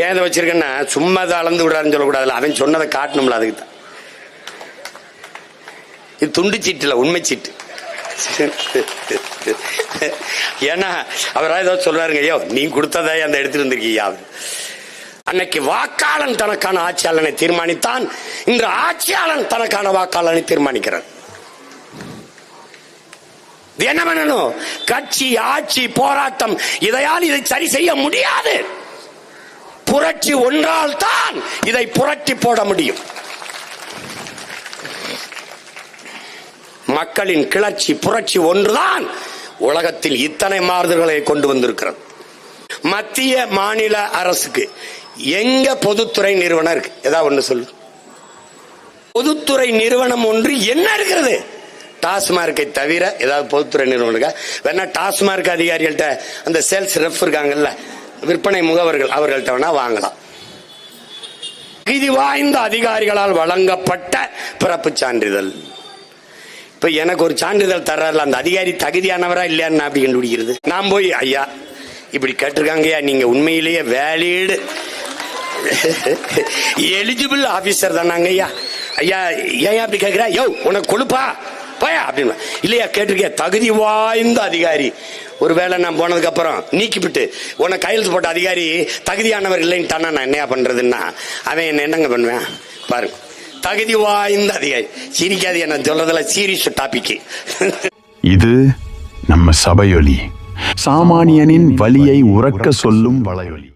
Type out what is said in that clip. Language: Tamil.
ஏன் இதை வச்சிருக்கேன்னா சும்மா அதை அளந்து விடுறாருன்னு சொல்லக்கூடாதுல்ல. அவன் சொன்னதை காட்டணும்ல அதுக்கு தான். இது துண்டு சீட்டுல உண்மை சீட்டு. ஏன்னா அவரா ஏதோ சொல்றாருங்க ஐயோ நீ கொடுத்ததை அந்த எடுத்துட்டு வந்திருக்கீங்க அன்னைக்கு வாக்காளன் தனக்கான ஆட்சியாளனை தீர்மானித்தான். இன்று ஆட்சியாளன் தனக்கான வாக்காளனை தீர்மானிக்கிறான். என்ன பண்ணணும்? கட்சி ஆட்சி போராட்டம். இதையால் இதை சரி செய்ய முடியாது. புரட்சி ஒன்றால் தான் இதை புரட்டி போட முடியும். மக்களின் கிளர்ச்சி புரட்சி ஒன்றுதான் உலகத்தில் இத்தனை மாறுதல்களை கொண்டு வந்திருக்கிறது. மத்திய மாநில அரசுக்கு எங்க பொதுத்துறை நிறுவனம் இருக்கு? ஏதாவது ஒண்ணு சொல்லு. பொதுத்துறை நிறுவனம் ஒன்று என்ன இருக்கிறது டாஸ்மார்க்கை தவிர ஏதாவது பொதுத்துறை நிறுவனம் இருக்கா? வேணா டாஸ்மார்க் அதிகாரிகள்கிட்ட அந்த சேல்ஸ் ரெஃப் இருக்காங்கல்ல விற்பனை முகவர்கள் அவர்கள்ட்ட வேணா வாங்கலாம். தகுதி வாய்ந்த அதிகாரிகளால் வழங்கப்பட்ட பிறப்பு சான்றிதழ். இப்ப எனக்கு ஒரு சான்றிதழ் தர்றாருல அந்த அதிகாரி தகுதியானவரா இல்லையான்னு அப்படி கண்டுபிடிக்கிறது? நான் போய் ஐயா இப்படி கேட்டிருக்காங்கய்யா நீங்க உண்மையிலேயே வேலீடு எலிஜிபிள் ஆபீசர் தானாங்க ஐயா ஐயா ஏன் அப்படி கேட்கிறா? யோ உனக்கு கொழுப்பா? போயா அப்படின்னு. இல்லையா கேட்டிருக்கியா? தகுதி வாய்ந்த அதிகாரி. ஒருவேளை நான் போனதுக்கு அப்புறம் நீக்கிவிட்டு உன்னை கையெழுத்து போட்ட அதிகாரி தகுதியானவர் இல்லைன்ட்டானா நான் என்னையா பண்றதுன்னா? அவன் என்ன என்னங்க பண்ணுவேன்? பாருங்க. தகுதி வாய்ந்த அதிகாரி. சிரிக்காது என்ன சொல்றதுல சீரியஸ் டாபிக் இது நம்ம சபையொலி. சாமானியனின் வழியை உறக்க சொல்லும் வலையொலி.